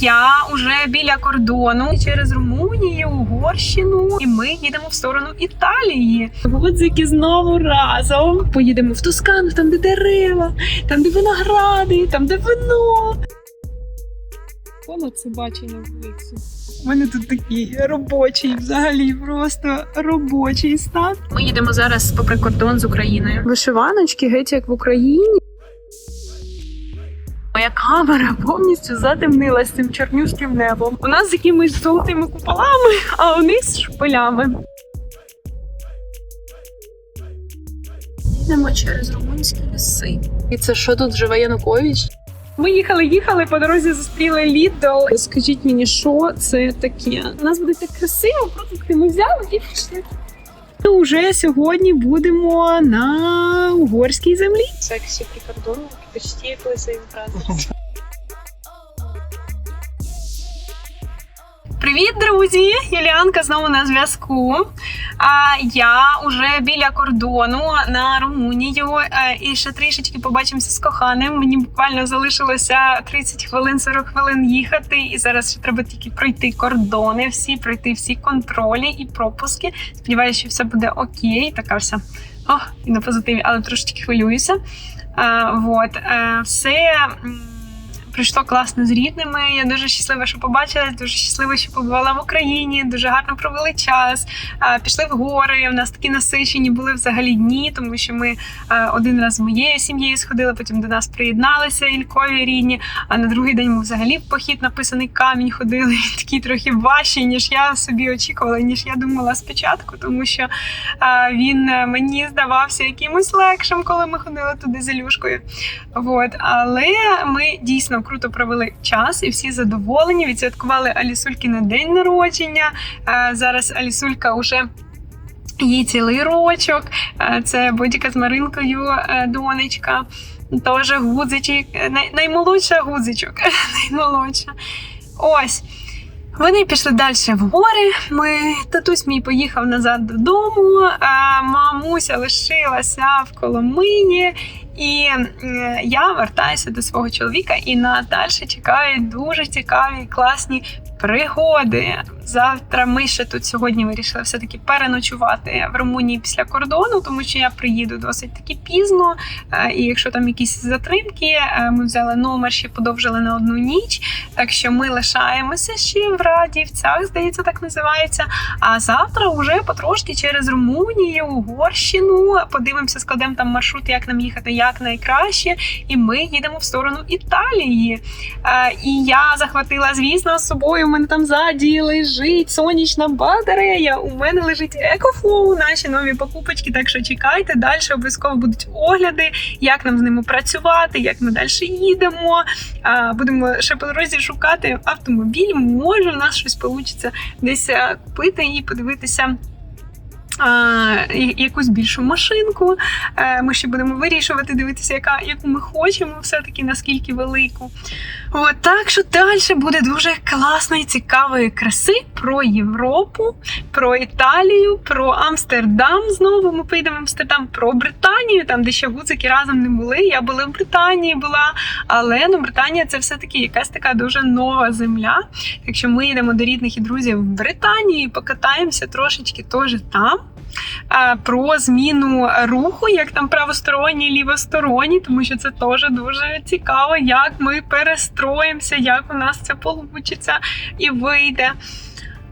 Я уже біля кордону через Румунію, Угорщину, і ми їдемо в сторону Італії. Гудзики знову разом. Поїдемо в Тоскану, там де дерева, там де виногради, там де вино. Воно це бачить на вулиці. У мене тут такий робочий, взагалі просто робочий стан. Ми їдемо зараз попри кордон з Україною. Вишиваночки геть як в Україні. Моя камера повністю задимнилась цим чорнюським небом. У нас з якимись золотими куполами, а у них з шпилями. Їдемо через румунські ліси. І це що тут живе Янукович? Ми їхали, їхали по дорозі зустріли Лідл. Скажіть мені, що це таке? У нас буде так красиво, продукти ми взяли і пішли. Уже сьогодні будемо на угорській землі. Сексі прикордонники, почти як лисий брат. Привіт, друзі! Юліанка знову на зв'язку. А я вже біля кордону на Румунію. Е, І ще трішечки побачимося з коханим. Мені буквально залишилося 30 хвилин, 40 хвилин їхати. І зараз ще треба тільки пройти кордони, всі пройти всі контролі і пропуски. Сподіваюся, що все буде окей. Така вся о, і на позитиві, але трошечки хвилююся. А, вот. Е, все. Пройшло класно з рідними. Я дуже щаслива, що побачилась, дуже щаслива, що побувала в Україні. Дуже гарно провели час. Пішли в гори. У нас такі насичені були взагалі дні, тому що ми один раз з моєю сім'єю сходили, потім до нас приєдналися Ількові рідні. А на другий день ми взагалі в похід написаний камінь ходили. Такі трохи важчі, ніж я собі очікувала, ніж я думала спочатку, тому що він мені здавався якимось легшим, коли ми ходили туди з Ілюшкою. Вот. Але ми дійсно круто провели час і всі задоволені. Відсвяткували Алісульки на день народження. Е, Зараз Алісулька вже. Їй цілий рочок. Е, Це Бодіка з Маринкою, е, донечка. Теж гудзичок, най- наймолодша гудзичок. наймолодша. Ось. Вони пішли далі в гори. Ми татусь мій поїхав назад додому. А мамуся лишилася в Коломині. І я вертаюся до свого чоловіка, і на далі чекають дуже цікаві класні пригоди. Завтра ми ще тут сьогодні вирішили все-таки переночувати в Румунії після кордону, тому що я приїду досить таки пізно. Е, І якщо там якісь затримки, е, ми взяли номер, ще подовжили на одну ніч. Так що ми лишаємося ще в Радівцях, здається, так називається. А завтра вже потрошки через Румунію, Угорщину подивимося, складемо там маршрут, як нам їхати як найкраще. І ми їдемо в сторону Італії. Е, І я захватила, звісно, з собою. У мене там ззаді лежить сонячна батарея. У мене лежить екофлоу, наші нові покупочки. Так що чекайте, далі обов'язково будуть огляди, як нам з ними працювати, як ми далі їдемо. Будемо ще по дорозі шукати автомобіль. Може, у нас щось вийде десь е, купити і подивитися. Якусь більшу машинку. Е, Ми ще будемо вирішувати, дивитися, яка, яку ми хочемо, все-таки наскільки велику. От, так що далі буде дуже класної, цікавої краси про Європу, про Італію, про Амстердам. Знову ми поїдемо в Амстердам, про Британію, там де ще гуцики разом не були. Я була в Британії, була, але ну, Британія це все-таки якась така дуже нова земля. Якщо ми їдемо до рідних і друзів в Британії, покатаємося трошечки теж там. Про зміну руху, як там правосторонній, лівосторонній, тому що це теж дуже цікаво, як ми перестроїмося, як у нас це получиться і вийде.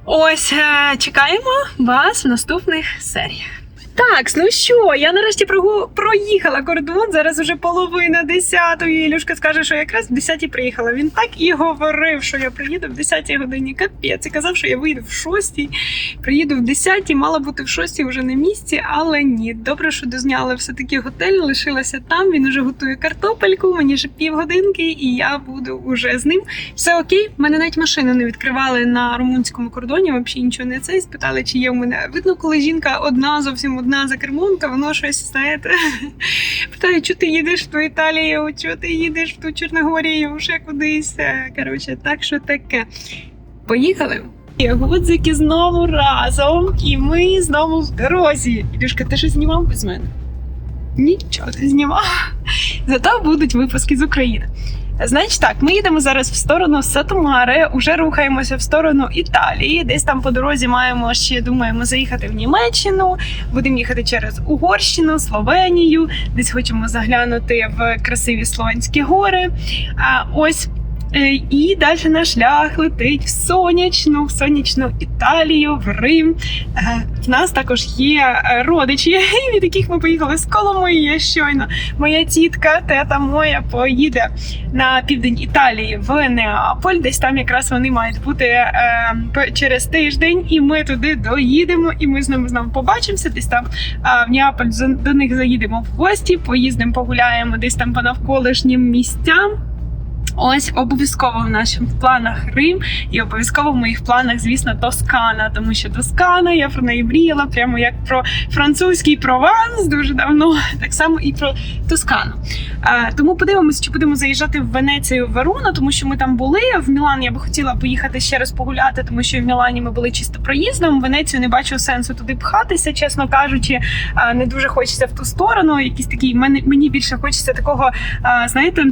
Ось е, чекаємо вас в наступних серіях. Так, ну що, я нарешті проїхала кордон. Зараз уже половина десятої. Ілюшка скаже, що якраз в 10 приїхала. Він так і говорив, що я приїду в 10 годині. Капець. І казав, що я вийду в 6, приїду в 10, мала бути в 6 вже на місці, але ні. Добре, що дозняли все-таки готель, лишилася там. Він уже готує картопельку, мені ще півгодинки, і я буду уже з ним. Все окей, мене навіть машину не відкривали на румунському кордоні. Взагалі нічого не це. І спитали, чи є в мене. Видно, коли жінка одна, зовсім одна за кермом, воно щось знаєте. Питає, чого ти їдеш в ту Італію, чого ти їдеш в ту Чорногорію, ще кудись. Е, Коротше, так що таке. Поїхали. І Гудзики знову разом, і ми знову в дорозі. Ілюшка, ти що знімав без мене? Нічого не знімав. Зато будуть випуски з України. Значить так, ми їдемо зараз в сторону Сатумари, уже рухаємося в сторону Італії. Десь там по дорозі маємо ще думаємо заїхати в Німеччину. Будемо їхати через Угорщину, Словенію. Десь хочемо заглянути в красиві Словенські гори. А ось. Е, І далі наш шлях летить в сонячну, в сонячну Італію, в Рим. Е, В нас також є е, родичі, від яких ми поїхали з Коломиї щойно. Моя тітка, тета моя, поїде на південь Італії в Неаполь. Десь там якраз вони мають бути через тиждень, і ми туди доїдемо, і ми з ними знову побачимося. Десь там в Неаполь до них заїдемо в гості, поїздимо, погуляємо десь там по навколишнім місцям. Ось обов'язково в наших планах Рим, і обов'язково в моїх планах, звісно, Тоскана, тому що Тоскана, я про неї мріяла, прямо як про французький прованс дуже давно, так само і про Тоскану. Е, тому подивимося, чи будемо заїжджати в Венецію в Верону, тому що ми там були. В Мілан я би хотіла поїхати ще раз погуляти, тому що в Мілані ми були чисто проїздом. В Венецію не бачу сенсу туди пхатися, чесно кажучи. Не дуже хочеться в ту сторону. Якісь такі мені, більше хочеться такого, знаєте.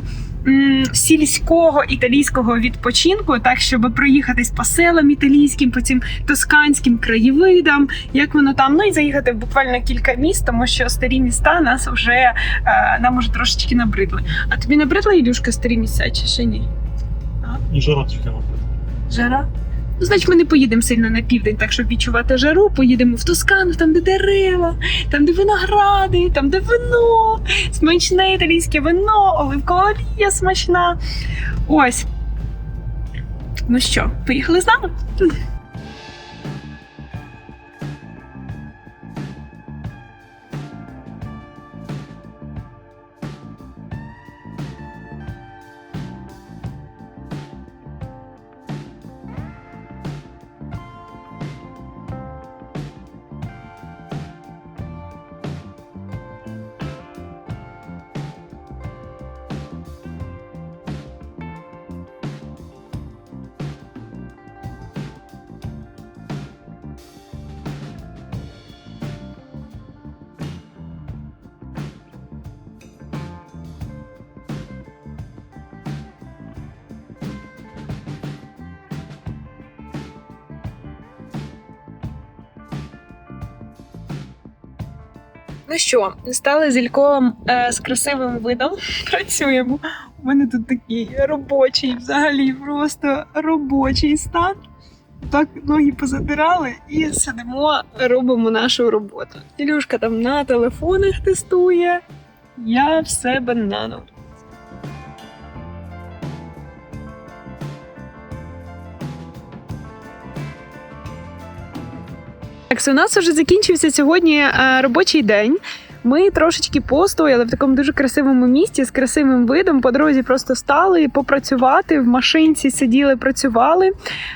Сільського італійського відпочинку, так щоб проїхатись по селам італійським, по цим тосканським краєвидам, як воно там, ну і заїхати в буквально кілька міст, тому що старі міста нас вже е, нам уже трошечки набридли. А тобі набридла Ілюшка старі місця чи ще ні? А? жара тільки набридла. Жара? Ну, значить, ми не поїдемо сильно на південь, так щоб відчувати жару. Поїдемо в Тоскану, там, де дерева, там, де виногради, там, де вино, смачне італійське вино, оливкова олія смачна. Ось. Ну що, поїхали з нами? Ну що, стали з Ільковим е, з красивим видом. Працюємо. У мене тут такий робочий, взагалі просто робочий стан. Так ноги позадирали і сидимо, робимо нашу роботу. Ілюшка там на телефонах тестує. Я в себе на ноут. Так, у нас вже закінчився сьогодні е, робочий день. Ми трошечки постояли в такому дуже красивому місті з красивим видом. По дорозі просто стали попрацювати в машинці, сиділи, працювали.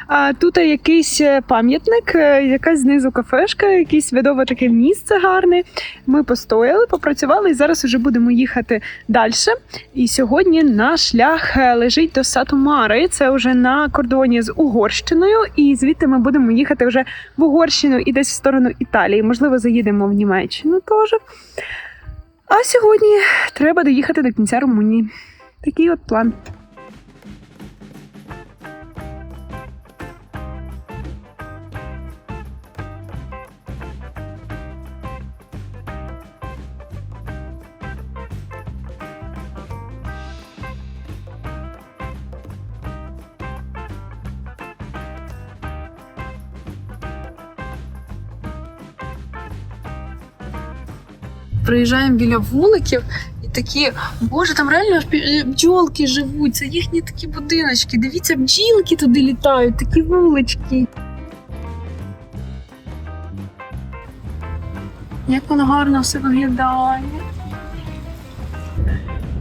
А тут якийсь е, пам'ятник, е, якась знизу кафешка, якесь видове таке місце гарне. Ми постояли, попрацювали і зараз вже будемо їхати далі. І сьогодні наш шлях е, лежить до Сатумари. Це вже на кордоні з Угорщиною, і звідти ми будемо їхати вже в Угорщину і десь в сторону Італії. Можливо, заїдемо в Німеччину теж. А сьогодні треба доїхати до кінця Румунії. Такий от план. Приїжджаємо біля вуликів і такі, боже, там реально бджолки живуть, це їхні такі будиночки. Дивіться, бджілки туди літають, такі вулички. Як воно гарно все виглядає.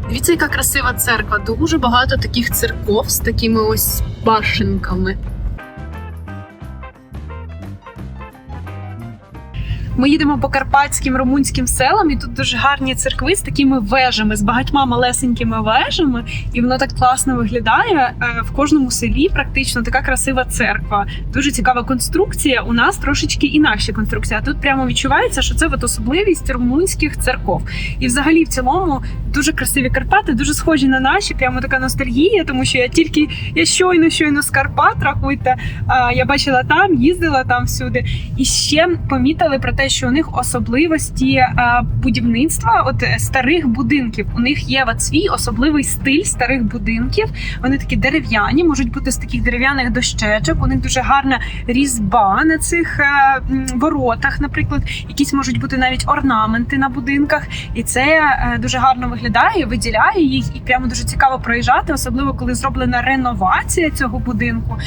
Дивіться, яка красива церква. Дуже багато таких церков з такими ось башенками. Ми їдемо по карпатським румунським селам, і тут дуже гарні церкви з такими вежами, з багатьма малесенькими вежами, і воно так класно виглядає. Е, В кожному селі практично така красива церква. Дуже цікава конструкція. У нас трошечки інакша конструкція. Тут прямо відчувається, що це от особливість румунських церков. І взагалі в цілому дуже красиві Карпати, дуже схожі на наші. Прямо така ностальгія, тому що я тільки я щойно щойно з Карпат, рахуйте. Я бачила там, їздила там всюди. І ще помітили про те, що у них особливості будівництва от е, старих будинків. У них є от свій особливий стиль старих будинків. Вони такі дерев'яні, можуть бути з таких дерев'яних дощечок. У них дуже гарна різьба на цих е, воротах, наприклад, якісь можуть бути навіть орнаменти на будинках, і це е, дуже гарно виглядає, виділяє їх, і прямо дуже цікаво проїжджати, особливо коли зроблена реновація цього будинку.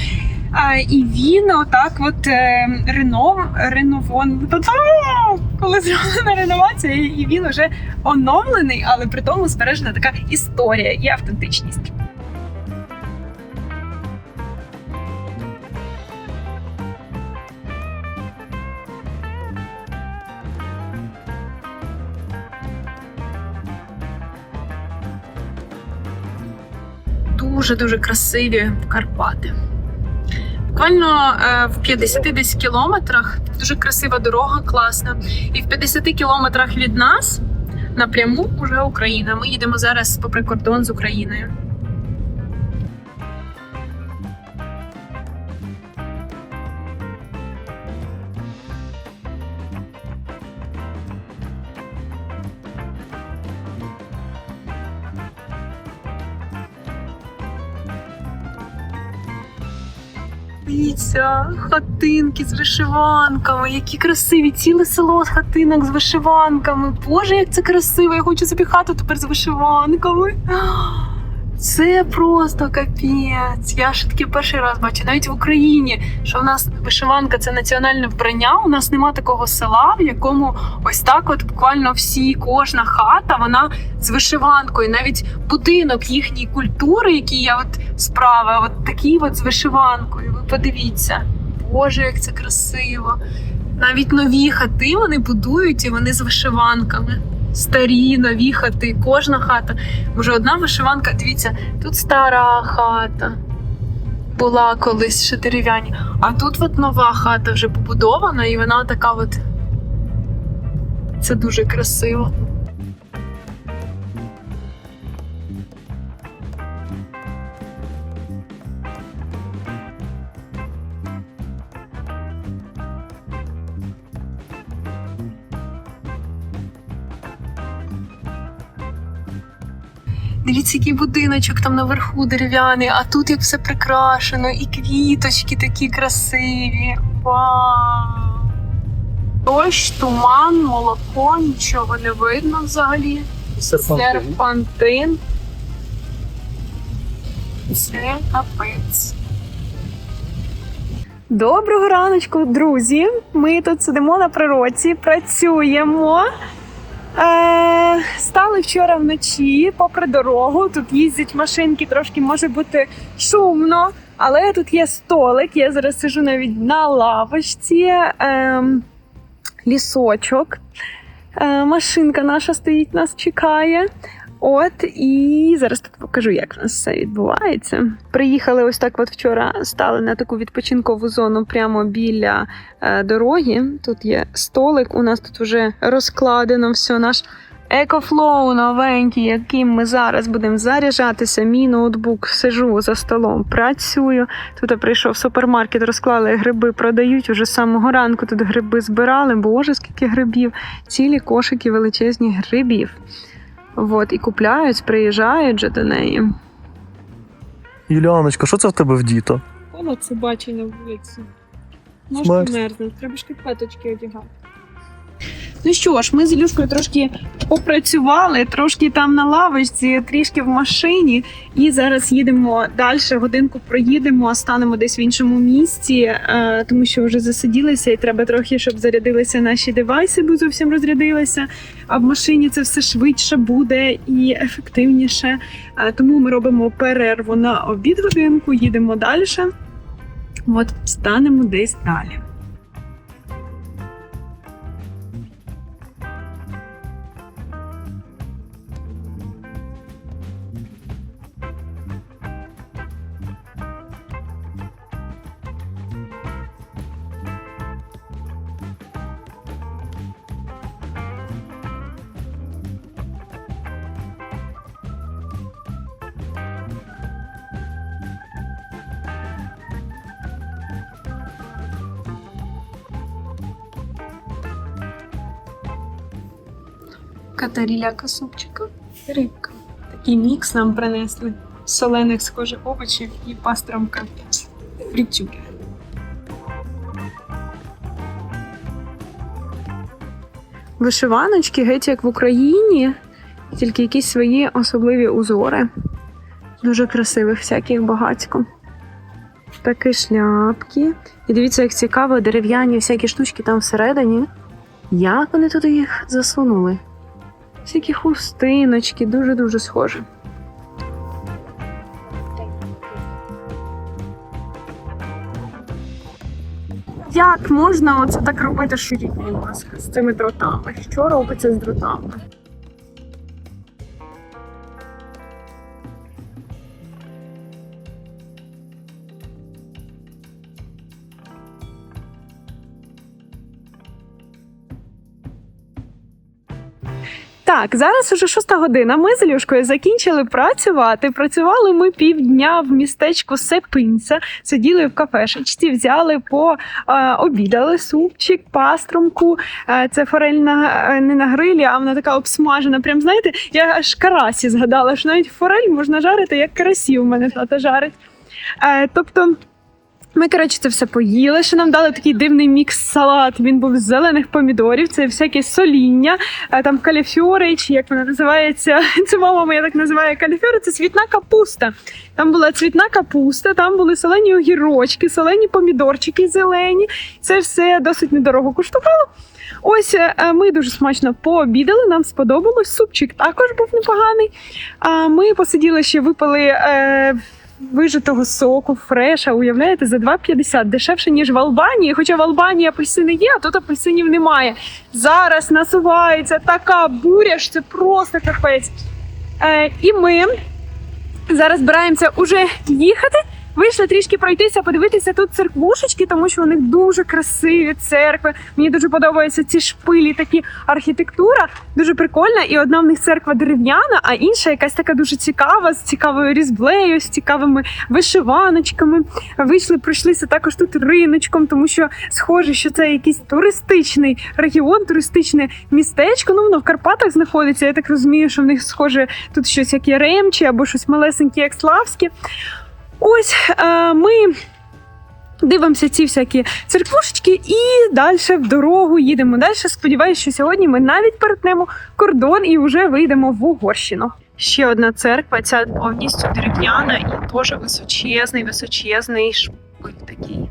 І він отак, от е, ренов, реновон, коли зроблена реновація, і він вже оновлений, але при тому збережена така історія і автентичність. Дуже дуже красиві Карпати. Буквально е, в 50 десь кілометрах дуже красива дорога, класна. І в 50 кілометрах від нас напряму вже Україна. Ми їдемо зараз попри кордон з Україною. Дивіться, хатинки з вишиванками, які красиві, ціле село з хатинок з вишиванками. Боже, як це красиво! Я хочу собі хату тепер з вишиванками. Це просто капець. Я ж таки перший раз бачу, навіть в Україні, що в нас вишиванка це національне вбрання. У нас нема такого села, в якому ось так, от буквально всі, кожна хата, вона з вишиванкою. Навіть будинок їхньої культури, який я от справа, от такий от з вишиванкою. Ви подивіться, Боже, як це красиво. Навіть нові хати вони будують і вони з вишиванками. Старі, нові хати, кожна хата. Може, одна вишиванка, дивіться, тут стара хата була колись ще дерев'яні. А тут от нова хата вже побудована, і вона така от. Це дуже красиво. Дивіться, який будиночок там наверху дерев'яний, а тут як все прикрашено, і квіточки такі красиві. Вау! Дощ, туман, молоко, нічого не видно взагалі. Серпантин. Це капець. Доброго раночку, друзі. Ми тут сидимо на природі, працюємо. Е, стали вчора вночі попри дорогу. Тут їздять машинки, трошки може бути шумно, але тут є столик. Я зараз сижу навіть на лавочці. Е, лісочок. Е, машинка наша стоїть, нас чекає. От і зараз так покажу, як в нас все відбувається. Приїхали ось так. От вчора стали на таку відпочинкову зону прямо біля е, дороги. Тут є столик. У нас тут вже розкладено все. Наш екофлоу новенький, яким ми зараз будемо заряджатися. Мій ноутбук сижу за столом, працюю. Тут прийшов супермаркет, розклали гриби, продають уже з самого ранку. Тут гриби збирали. Боже, скільки грибів! Цілі кошики величезні грибів. От, і купляють, приїжджають же до неї. Юліаночка, що це в тебе вдіто? Воно це бачить на вулиці. Смерть. Можна мерзнути, треба шкарпеточки одягати. Ну що ж, ми з Ілюшкою трошки попрацювали, трошки там на лавочці, трішки в машині, і зараз їдемо далі. Годинку проїдемо, станемо десь в іншому місці, е, тому що вже засиділися, і треба трохи, щоб зарядилися наші девайси, бо зовсім розрядилися. А в машині це все швидше буде і ефективніше. Е, Тому ми робимо перерву на обід годинку, їдемо далі. От станемо десь далі. Катаріляка супчика. Рибка. Такий мікс нам принесли. Солених схоже овочів і пастромка. Фрітюки. Вишиваночки геть як в Україні, тільки якісь свої особливі узори. Дуже красивих, всяких багатько. Такі шляпки. І дивіться, як цікаво, дерев'яні всякі штучки там всередині. Як вони туди їх засунули? Всякі хустиночки, дуже-дуже схожі. Як можна оце так робити, ширі з цими дротами? Що робиться з дротами? Так, зараз уже шоста година. Ми з Ілюшкою закінчили працювати. Працювали ми півдня в містечку Сепинця, сиділи в кафешечці, взяли по е, обідали супчик, паструмку. Е, це форель на е, не на грилі, а вона така обсмажена. Прям знаєте, я аж карасі згадала, що навіть форель можна жарити, як карасі у мене тата жарить. Е, тобто. Ми, коротше, це все поїли. Ще нам дали такий дивний мікс-салат. Він був з зелених помідорів, це всяке соління, е, там каліфьори, чи як вона називається. Це мама моя так називає каліфьори, це цвітна капуста. Там була цвітна капуста, там були солені огірочки, солені помідорчики зелені. Це все досить недорого коштувало. Ось е, ми дуже смачно пообідали, нам сподобалось. Супчик також був непоганий. А ми посиділи ще випили. Вижитого соку, фреша, уявляєте, за 2,50 дешевше, ніж в Албанії. Хоча в Албанії апельсини є, а тут апельсинів немає. Зараз насувається така буря, що це просто капець. Е, і ми зараз збираємося уже їхати. Вийшли трішки пройтися, подивитися тут церквушечки, тому що у них дуже красиві церкви. Мені дуже подобаються ці шпилі, такі архітектура, дуже прикольна. І одна в них церква дерев'яна, а інша якась така дуже цікава, з цікавою різьблею, з цікавими вишиваночками. Вийшли, пройшлися також тут риночком, тому що схоже, що це якийсь туристичний регіон, туристичне містечко. Ну воно в Карпатах знаходиться. Я так розумію, що в них схоже тут щось як Яремче або щось малесеньке, як Славське. Ось е, ми дивимося ці всякі церквушечки і далі в дорогу їдемо. Далі сподіваюся, що сьогодні ми навіть перетнемо кордон і вже вийдемо в Угорщину. Ще одна церква, ця повністю дерев'яна і теж височезний, височезний шпиль такий.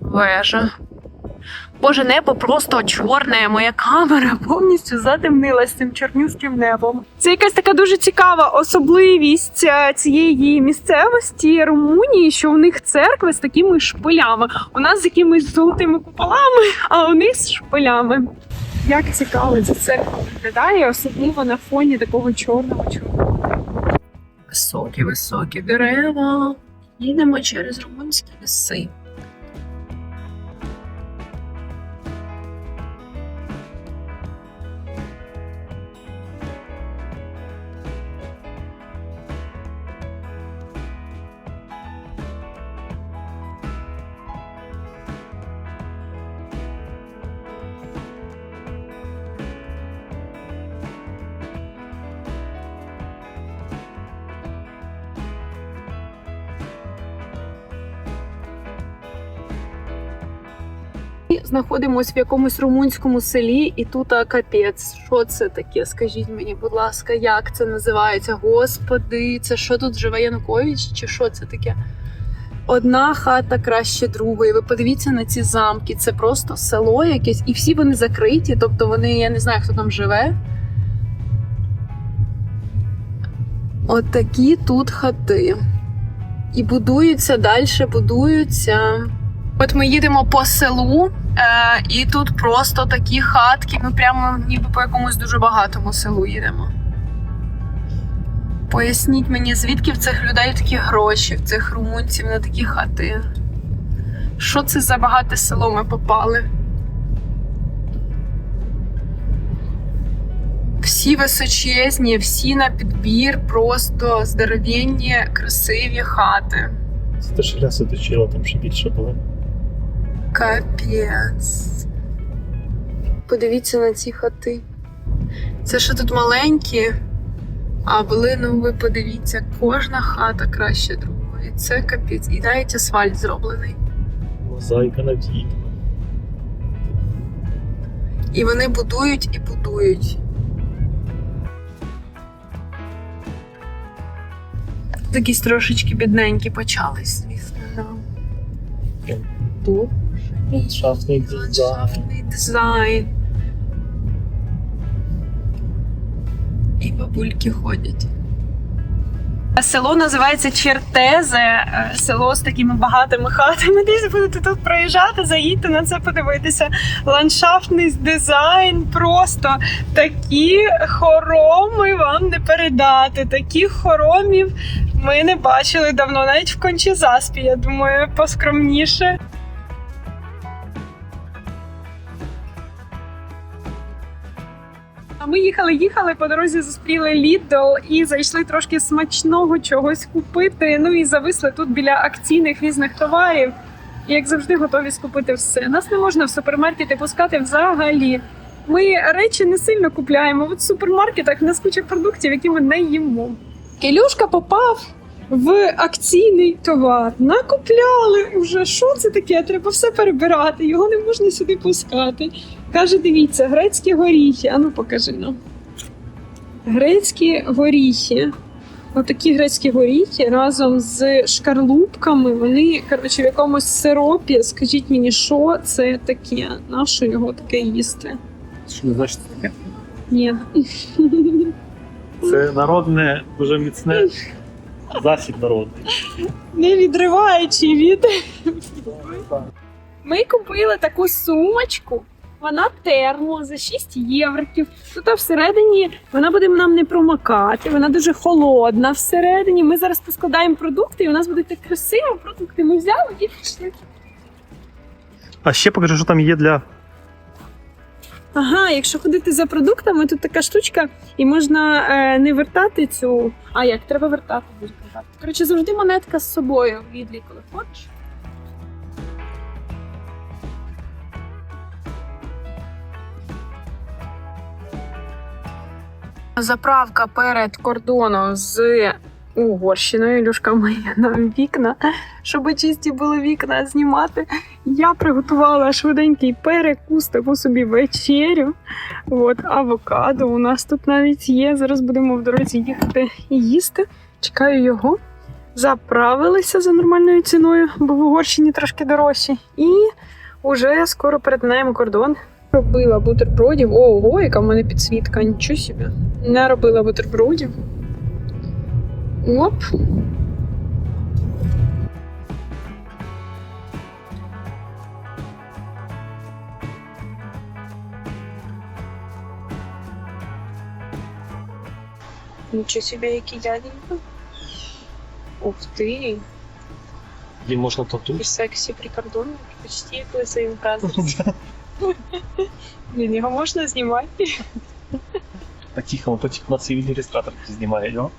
Вежа. Боже, небо просто чорне. Моя камера повністю затемнилась цим чорнюським небом. Це якась така дуже цікава особливість е, цієї місцевості Румунії, що у них церкви з такими шпилями. У нас з якимись золотими куполами, а у них з шпилями. Як цікаво ця церква виглядає, особливо на фоні такого чорного чорного. Високі, високі дерева. Їдемо через румунські ліси. Ми знаходимося в якомусь румунському селі, і тут а, капець. Що це таке? Скажіть мені, будь ласка, як це називається? Господи, це що тут живе Янукович? Чи що це таке? Одна хата краще другої. Ви подивіться на ці замки. Це просто село якесь, і всі вони закриті. Тобто вони, я не знаю, хто там живе. От такі тут хати. І будуються далі, будуються. От ми їдемо по селу, е, і тут просто такі хатки. Ми прямо ніби по якомусь дуже багатому селу їдемо. Поясніть мені, звідки в цих людей такі гроші, в цих румунців на такі хати? Що це за багате село ми попали? Всі височезні, всі на підбір, просто здоровенні, красиві хати. Це те шляси точила, там ще більше було. Капець. Подивіться на ці хати. Це ще тут маленькі, а були, ну ви подивіться, кожна хата краще другої. Це капець. І навіть асфальт зроблений. Мозаїка на вікна. І вони будують і будують. Якісь трошечки бідненькі почались, звісно. Да. Тут Ландшафтний дизайн. ландшафтний дизайн. І бабульки ходять. Село називається Чертезе, е, село з такими багатими хатами. Десь будете тут проїжджати, заїдьте на це подивитися. Ландшафтний дизайн, просто такі хороми вам не передати. Таких хоромів ми не бачили давно, навіть в Кончезаспі, я думаю, поскромніше. Ми їхали, їхали по дорозі, зустріли Lidl і зайшли трошки смачного чогось купити. Ну і зависли тут біля акційних різних товарів. І як завжди, готові скупити все. Нас не можна в супермаркети пускати взагалі. Ми речі не сильно купляємо. От в супермаркетах в нас куча продуктів, які ми не їмо. Ілюшка попав в акційний товар. Накупляли уже. Що це таке? Треба все перебирати. Його не можна сюди пускати. Каже, дивіться, грецькі горіхи. Ану, покажи нам. Грецькі горіхи. Отакі грецькі горіхи разом з шкарлупками. Вони, коротше, в якомусь сиропі. Скажіть мені, що це таке? На що його таке їсти? Що не значить таке? Ні. Це народне, дуже міцне засіб народний. Не відриваючи від. Ми купили таку сумочку. Вона термо за 6 євриків. Тут всередині вона буде нам не промокати, вона дуже холодна всередині. Ми зараз поскладаємо продукти, і у нас будуть так красиво продукти. Ми взяли і пішли. А ще покажи, що там є для. Ага, якщо ходити за продуктами, тут така штучка, і можна е, не вертати цю. А як? Треба вертати. Коротше, завжди монетка з собою в відлі, коли ходиш. Заправка перед кордоном з Угорщиною. Люшка миє нам вікна, щоб чисті були вікна знімати. Я приготувала швиденький перекус, таку собі вечерю. От, авокадо у нас тут навіть є. Зараз будемо в дорозі їхати і їсти. Чекаю його. Заправилися за нормальною ціною, бо в Угорщині трошки дорожчі. І вже скоро перетинаємо кордон. Робила бутербродів. Ого, яка в мене підсвітка, нічого собі. Не робила бутербродів. Оп. Нічого собі, який дяденька. Ух ти, Де можна тату. і сексі прикордонник, почти як лисий бразерс. Блін, его можно снимать? Та тихо, то типу на и реєстратор снимает, його.